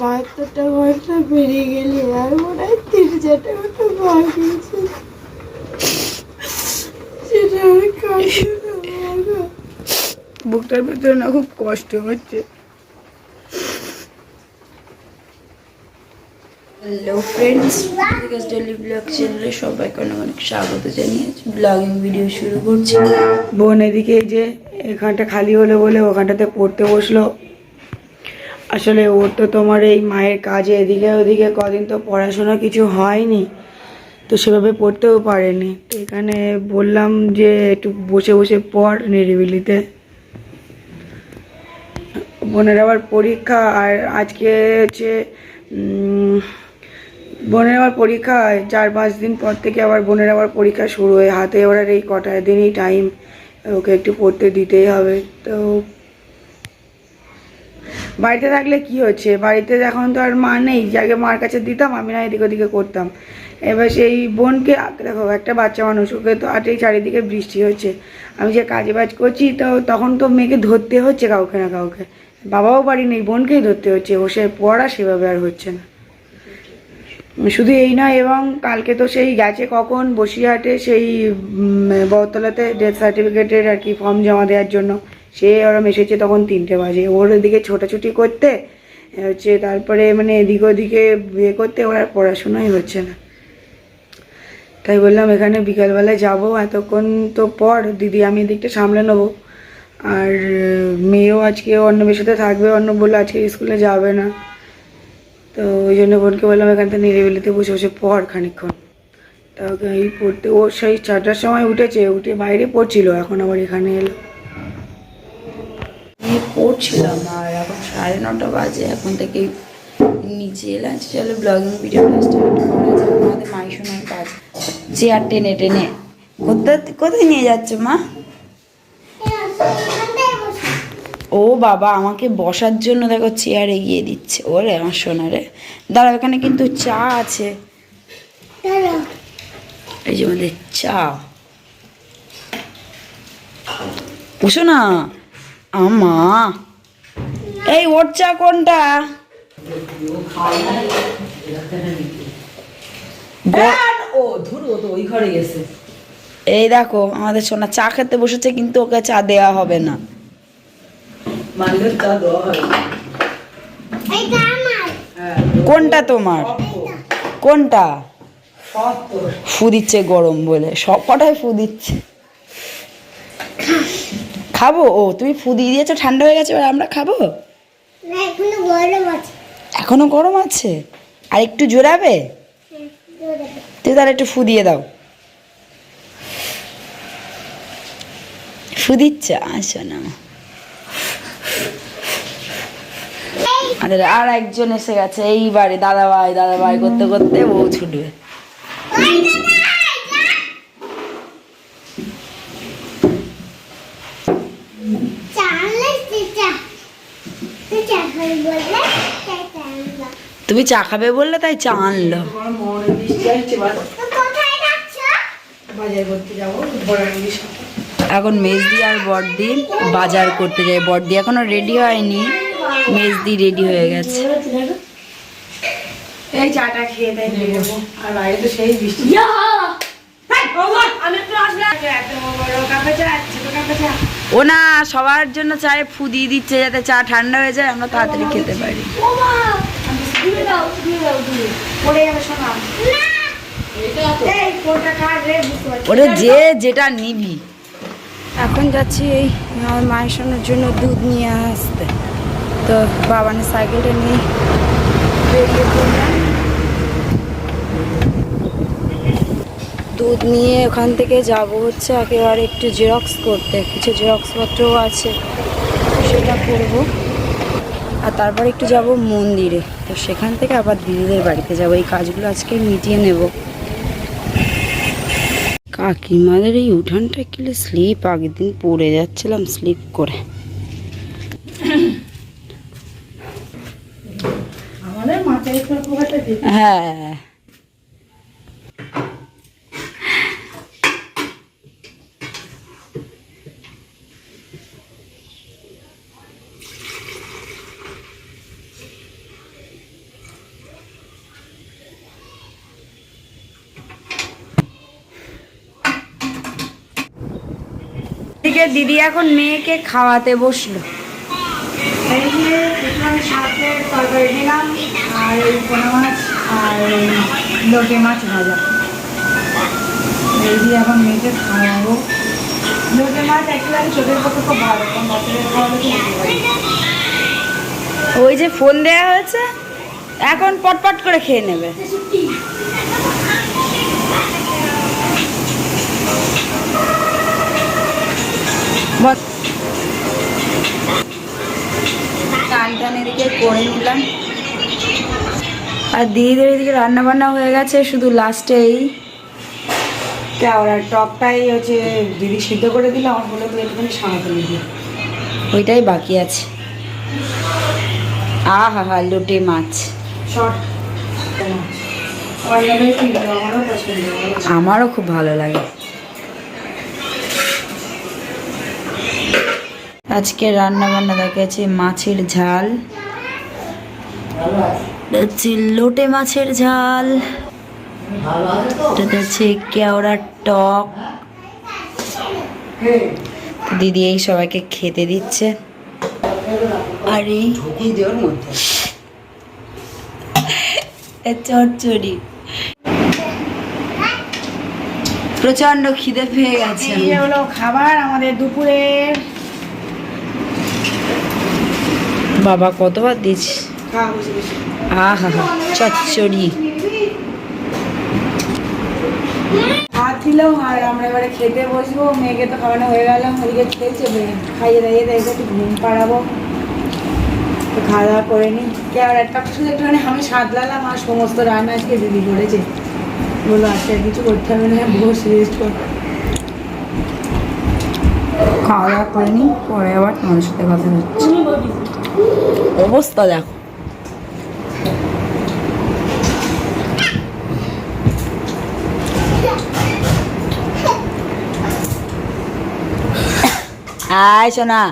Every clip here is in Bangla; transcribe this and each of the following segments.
বাহাত্তরটা ঘণ্টা বেরিয়ে গেলি আর মনে হয় তিন চারটা ঘণ্টা সেটা আমি বুকটার ভেতরে না খুব কষ্ট হচ্ছে। Hello friends because daily blog চ্যানেলে সবাইকে অনেক অনেক স্বাগত জানিয়ে ব্লগিং ভিডিও শুরু করছি। বোন এদিকে যে এখানটা খালি হলো বলে ওখানটাতে পড়তে বসল। আসলে ওর তো তোমার এই মায়ের কাজে এদিকে ওদিকে কদিন তো পড়াশোনা কিছু হয়নি, তো সেভাবে পড়তেও পারেনি। তো এখানে বললাম যে একটু বসে বসে পড় নিরিবিলিতে। বোনের আবার পরীক্ষা আর আজকে হচ্ছে বোনের আবার পরীক্ষা চার পাঁচ দিন পর থেকে আবার বোনের আবার পরীক্ষা শুরু হয়। হাতে এবার এই কটা দিনই টাইম ওকে একটু পড়তে দিতেই হবে। তো বাড়িতে থাকলে কি হচ্ছে? বাড়িতে এখন তো আর মা নেই যে আগে মার কাছে দিতাম আমি না এদিক ওদিকে করতাম। এবার সেই বোনকে দেখো একটা বাচ্চা মানুষ ওকে তো আর এই চারিদিকে বৃষ্টি হচ্ছে। আমি যে কাজে বাজ করছি তো তখন তো মেয়েকে ধরতে হচ্ছে কাউকে না কাউকে। বাবাও বাড়ি নেই বোনকেই ধরতে হচ্ছে। ও সে পড়া সেভাবে আর হচ্ছে না। শুধু এই নয় এবং কালকে তো সেই গেছে কখন? বসিরহাটে সেই উম, বহতলাতে ডেথ সার্টিফিকেটের আর কি ফর্ম জমা দেওয়ার জন্য। সে ওরম এসেছে তখন তিনটে বাজে। ওর ওদিকে ছোটাছুটি করতে হচ্ছে তারপরে মানে এদিক ওদিকে বিয়ে করতে ওর আর পড়াশোনাই হচ্ছে না। তাই বললাম, এখানে বিকালবেলায় যাব, এতক্ষণ তো পর, দিদি আমি এদিকটা সামলে নেব। আর মেয়েও আজকে অন্য সাথে থাকবে অন্য বলল আজকে স্কুলে যাবে না। তো ওই জন্য বোনকে বললাম, এখান থেকে নিরিবিলিতে বসে বসে পড় খানিকক্ষণ। তা এই পড়তে, ও সেই চারটার সময় উঠেছে, উঠে বাইরে পড়ছিল, এখন আবার এখানে এলো। পড়ছিলাম আর এখন সাড়ে নটা বাজে, এখন থেকে নিচে এলাম চলো ব্লগিং ভিডিওটা স্টার্ট করা যাক আমাদের মাই শোনার কাজ। চেয়ার টেনে টেনে। কোথায় কোথায় নিয়ে যাচ্ছ মা? ও বাবা, আমাকে বসার জন্য দেখো চেয়ার এগিয়ে দিচ্ছে। ওরে আমার সোনারে দাঁড়াও, এখানে কিন্তু চা আছে। এই যে আমাদের চা। বুঝো না। আমা এই ওর চা কোনটা এই দেখো আমাদের সোনা চা খেতে বসেছে কিন্তু ওকে চা দেওয়া হবে না। হ্যাঁ। কোনটা তোমার? কোনটা? ফু দিচ্ছে গরম বলে। সব কটাই ফু দিচ্ছে? খাব? ও তুমি ফু দিয়ে দিয়েছ ঠান্ডা হয়ে গেছে এবার আমরা খাব? এখনও গরম আছে। আর একটু জোরাবে তুই তাহলে একটু ফু দিয়ে দাও। ফু দিচ্ছে? আসো না। আমাদের আর একজন এসে গেছে এইবারে দাদা ভাই দাদা ভাই করতে করতে ও ছুটবে চা আনলে চা তুই চা খাবি বললে তাই চা আনলাম তুমি চা খাবে বললে তাই চা আনলো। এখন মেজদি আর বড়দি বাজার করতে যায়। বড়দি এখনও রেডি হয়নি। মেজদি রেডি হয়ে গেছে। এই চাটা খেয়ে বেরোবো আর বাইরে তো সেই বৃষ্টি। আমি একটু বড় কাপে চা ছোট চা ও না সবার জন্য চায়ে ফু দিয়ে দিচ্ছে যাতে চা ঠান্ডা হয়ে যায় আমরা তাড়াতাড়ি খেতে পারি। ওরে যে যেটা নিবি। এখন যাচ্ছি এই আমার মায়ের সামনের জন্য দুধ নিয়ে আসতে। তো বাবানের সাইকেলটা নিয়ে বেরিয়ে পড়লাম। দুধ নিয়ে ওখান থেকে যাব হচ্ছে একেবারে একটু জেরক্স করতে। কিছু জেরক্সপত্রও আছে সেটা করব। আর তারপর একটু যাব মন্দিরে। তো সেখান থেকে আবার দিদিদের বাড়িতে যাব। এই কাজগুলো আজকে মিটিয়ে নেব। কাকিমাদের এই উঠানটা কিলে স্লিপ আগের দিন পড়ে যাচ্ছিলাম স্লিপ করে। হ্যাঁ। যে দিদি এখন মেয়েকে খাওয়াতে বসল। তরকারি দিলাম আর এই পোনা মাছ আর লোটে মাছ ভাজা। এই দিয়ে এখন মেয়েকে খাওয়াবো। লোটে মাছ একটুখানি চোখের পক্ষে খুব ভালো কারণ বাচ্চাদের খাওয়ালে ওই যে ফোন দেয়া হয়েছে এখন পটপট করে খেয়ে নেবে। টান এদিকে করে নিলাম। আর দিদিদের এদিকে রান্না বান্না হয়ে গেছে শুধু লাস্টে এই কেওড়ার টকটাই হচ্ছে দিদি সিদ্ধ করে দিলে আমার বলে তো একটুখানি সাঁড়াতে দিদি ওইটাই বাকি আছে। আহা হা হা লোটে মাছ। আমারও খুব ভালো লাগে। আজকে রান্না বান্না দেখাচ্ছে মাছের ঝাল। লোটে মাছের ঝাল। কেওড়ার টক। দিদি এই সবাইকে খেতে দিচ্ছে। আর এই প্রচণ্ড খিদে পেয়ে গেছে। হলো খাবার আমাদের দুপুরের। বাবা কতবার বসে বসে আহা হা চচ্চড়ি। ভাত আর আমরা এবারে খেতে বসবো। মেয়েকে তো খাওয়ানো হয়ে গেল ওদিকে খেয়েছে খাইয়ে দাইয়ে একটু ঘুম পাড়াবো। তো খাওয়া দাওয়া করে নিই। কে আর একটা শুধু একটুখানি আমি আর সমস্ত রান্না আজকে দিদি করেছে। বলো আজকে আর কিছু করতে হবে না বসে রেস্ট কর। খাওয়া দাওয়া করে নি পরে আবার তোমাদের সাথে কথা হচ্ছে। অবস্থা দেখো। আয় সোনা।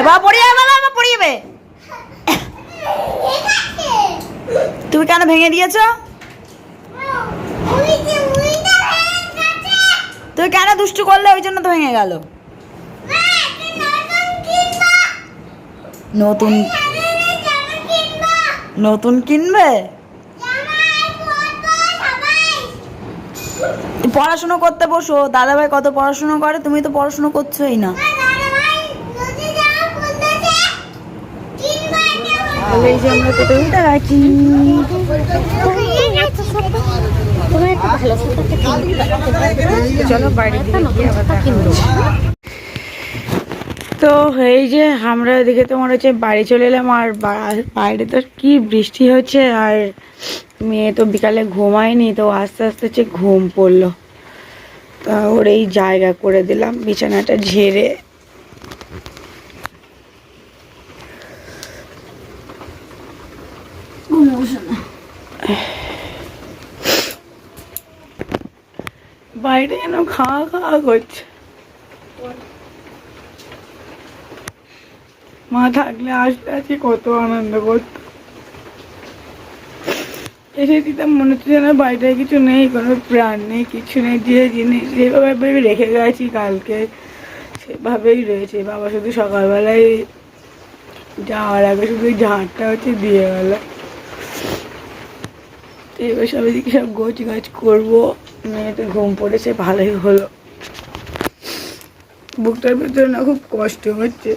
এবার পড়ে যাবে এবার পড়ে যাবে তুমি কেন ভেঙে দিয়েছ? তুমি কেন দুষ্টু করলে, ওই জন্য তো ভেঙে গেল মা একটা নতুন কিনবা নতুন নতুন কিনবে? পড়াশুনো করতে বসো। দাদাভাই কত পড়াশুনো করে? তুমি তো পড়াশুনো করছোই না। চলো বাইরে দিকে গিয়ে আবার দেখা তো এই যে আমরা এদিকে তোমার হচ্ছে বাড়ি চলে এলাম আর বাইরে তো কি বৃষ্টি হচ্ছে আর মেয়ে তো বিকালে ঘুমায়নি তো আস্তে আস্তে হচ্ছে ঘুম পড়ল। তা ওর এই জায়গা করে দিলাম বিছানাটা ঝেড়ে। বাইরে যেন খাওয়া খাওয়া করছে। মা থাকলে আসতে আজকে কত আনন্দ করতো। এসে দিতাম, মনে হচ্ছে যেন বাড়িতে কিছু নেই, কোনো প্রাণ নেই, কিছু নেই, যে জিনিস যেভাবে ভেবে রেখে গেছি কালকে সেভাবেই রয়েছে। বাবা শুধু সকালবেলায় যাওয়ার আগে শুধু ঝাড়টা হচ্ছে দিয়ে গেল। এবার সব এদিকে সব গোছ গাছ করব। মেয়েতে ঘুম পড়েছে, ভালোই হলো। বুকটার ভেতরে না খুব কষ্ট হচ্ছে।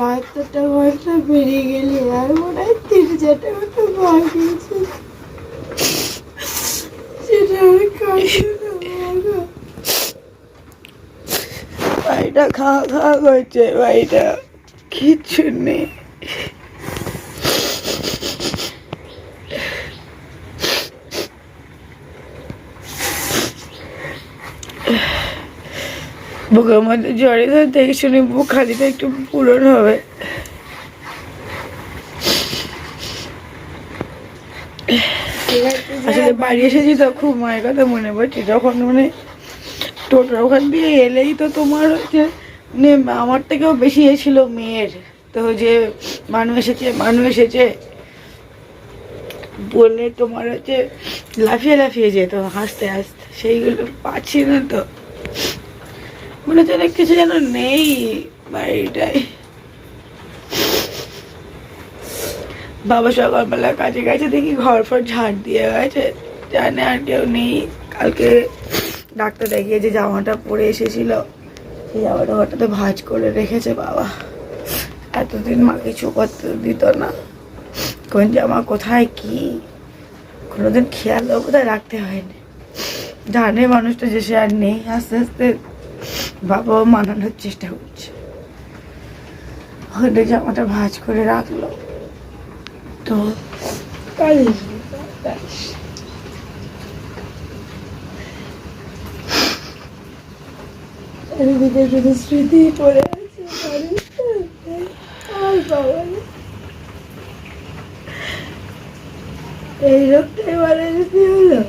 বাহাত্তরটা ঘণ্টা বেরিয়ে গেলে, আর মনে হয় তিন চারটা বাকি আছে। সেটা আমি বাড়িটা খাওয়া খাওয়া করছে বাড়িটা কিচ্ছু নেই। বুকের মধ্যে জ্বরে ধরে দেখে শুনে বুক খালিতে একটু পূরণ হবে। আসলে বাড়ি এসেছি তো খুব মায়ের কথা মনে পড়ছে, যখন মানে টোটোর ওখান দিয়ে এলেই তো তোমার হচ্ছে মানে আমার থেকেও বেশি এ ছিল মেয়ের। তো যে মানুষ এসেছে মানুষ এসেছে, বললে তোমার হচ্ছে লাফিয়ে লাফিয়ে যেত, হাসতে হাসতে। সেইগুলো পাচ্ছি না তো। মনে হচ্ছে অনেক কিছু যেন নেই বাড়িটায়। বাবা সকালবেলা কাজে গেছে, দেখি ঘর ফর ঝাড় দিয়ে গেছে। জানে আর কেউ নেই। কালকে ডাক্তার দেখিয়ে যে জামাটা পরে এসেছিল। সেই জামাটা হঠাৎ ভাঁজ করে রেখেছে বাবা। এতদিন মা কিছু করতে দিত না। কোন জামা কোথায় কি? কোনোদিন খেয়ালও কোথায় রাখতে হয়নি। জানে মানুষটা যে সে আর নেই। আস্তে আস্তে বাবাও মানানোর চেষ্টা করছে। ওখানে জামাটা ভাঁজ করে রাখল। তো স্মৃতি আর বাবা এই লোকটাই যেতে হলো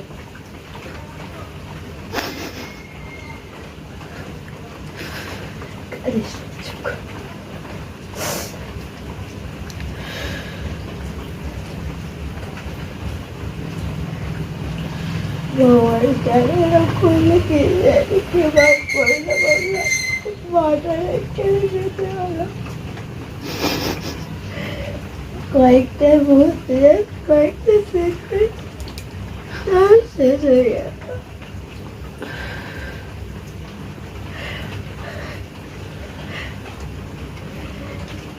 আরে, চুপ কর। বাবার কেন এরকম করলে কে জানে কে বাপ করে না বাবা মাটা রেখে যেতে হলো কয়েকটা